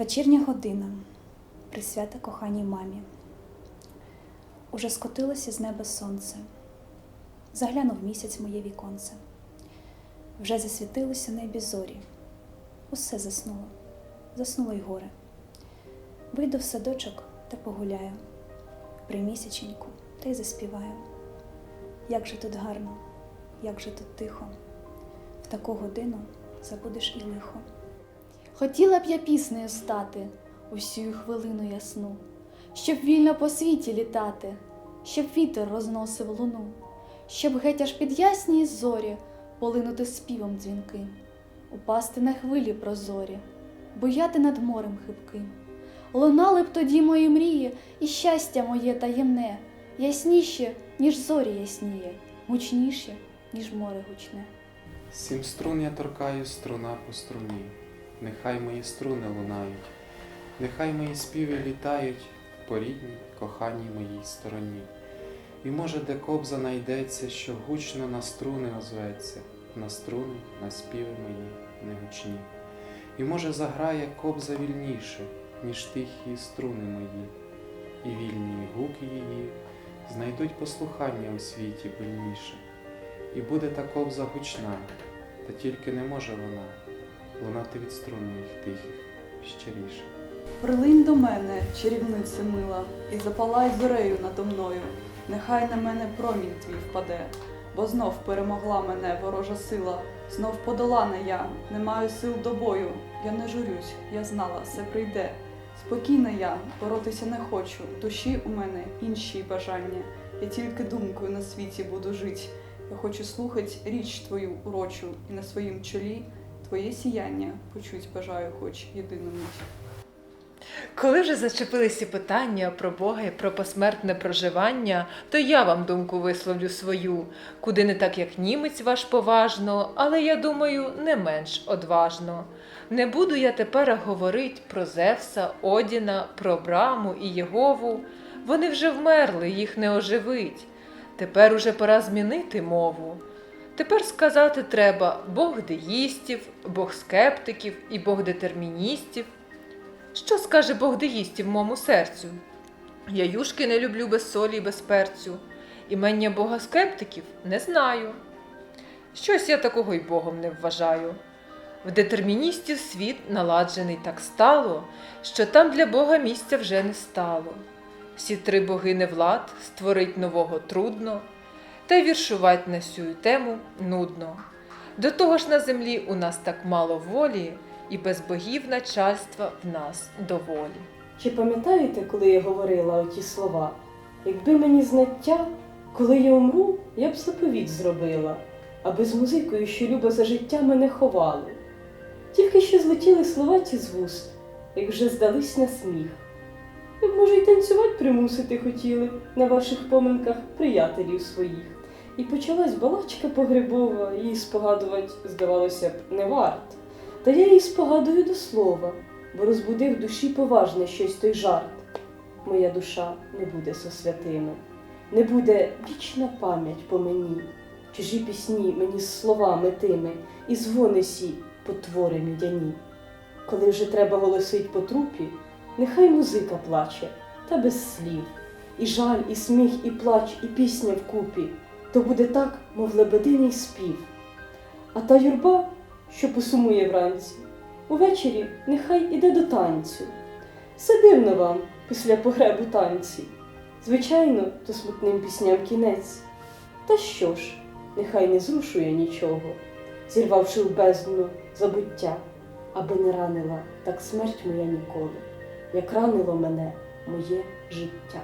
Вечірня година присвята коханій мамі. Уже скотилося з неба сонце, заглянув місяць моє віконце. Вже засвітилося небі зорі. Усе заснуло, заснуло й горе. Вийду в садочок та погуляю, при місяченьку та й заспіваю. Як же тут гарно, як же тут тихо, в таку годину забудеш і лихо. Хотіла б я піснею стати усю хвилину ясну, щоб вільно по світі літати, щоб вітер розносив луну, щоб геть аж під ясні зорі полинути співом дзвінким, упасти на хвилі прозорі, буяти над морем хибким. Лунали б тоді мої мрії, і щастя моє таємне, ясніше, ніж зорі ясніє, гучніше, ніж море гучне. Сім струн я торкаю струна по струні, нехай мої струни лунають, нехай мої співи літають по рідній, коханій моїй стороні. І може, де кобза найдеться, що гучно на струни озветься, на струни, на співи мої негучні. І може заграє кобза вільніше, ніж тихі струни мої, і вільні гуки її знайдуть послухання у світі пильніше. І буде та кобза гучна, та тільки не може вона лунати від струн моїх тихих щиріше. Прилинь до мене, чарівниця мила, і запалай зорею надо мною. Нехай на мене промінь твій впаде, бо знов перемогла мене ворожа сила, знов подолана я, не маю сил до бою. Я не журюсь, я знала, все прийде. Спокійна я, боротися не хочу, душі у мене інші бажання. Я тільки думкою на світі буду жить. Я хочу слухать річ твою урочу, і на своїм чолі твоє сіяння почуть бажаю, хоч єдину мить. Коли вже зачепилися питання про Бога і про посмертне проживання, то я вам думку висловлю свою, куди не так, як німець ваш поважно, але я думаю, не менш одважно. Не буду я тепер говорить про Зевса, Одіна, про Браму і Єгову. Вони вже вмерли, їх не оживить. Тепер уже пора змінити мову. Тепер сказати треба Бог деїстів, Бог скептиків і Бог детерміністів. Що скаже Бог деїстів мому серцю? Я юшки не люблю без солі і без перцю. Імення Бога скептиків не знаю. Щось я такого й Богом не вважаю. В детерміністів світ наладжений так стало, що там для Бога місця вже не стало. Всі три боги не влад, створить нового трудно, та й віршувать на сю тему нудно. До того ж на землі у нас так мало волі, і без богів начальства в нас доволі. Чи пам'ятаєте, коли я говорила оті слова? Якби мені знаття, коли я умру, я б заповідь зробила, аби з музикою, що любо за життя, мене ховали. Тільки що злетіли слова ті з вуст, як вже здались на сміх. Ви б, може, й танцювати примусити хотіли на ваших поминках приятелів своїх. І почалась балачка погребова, її спогадувати, здавалося б, не варт. Та я її спогадую до слова, бо розбудив душі поважне щось той жарт. Моя душа не буде со святими, не буде вічна пам'ять по мені, чужі пісні мені з словами тими, і дзвони сі потвори мідяні. Коли вже треба голосить по трупі, нехай музика плаче, та без слів, і жаль, і сміх, і плач, і пісня вкупі, то буде так, мов лебединий спів. А та юрба, що посумує вранці, увечері нехай іде до танцю. Все дивно вам після погребу танці. Звичайно, то смутним пісням кінець. Та що ж, нехай не зрушує нічого, зірвавши в бездну забуття, аби не ранила так смерть моя ніколи, як ранило мене моє життя.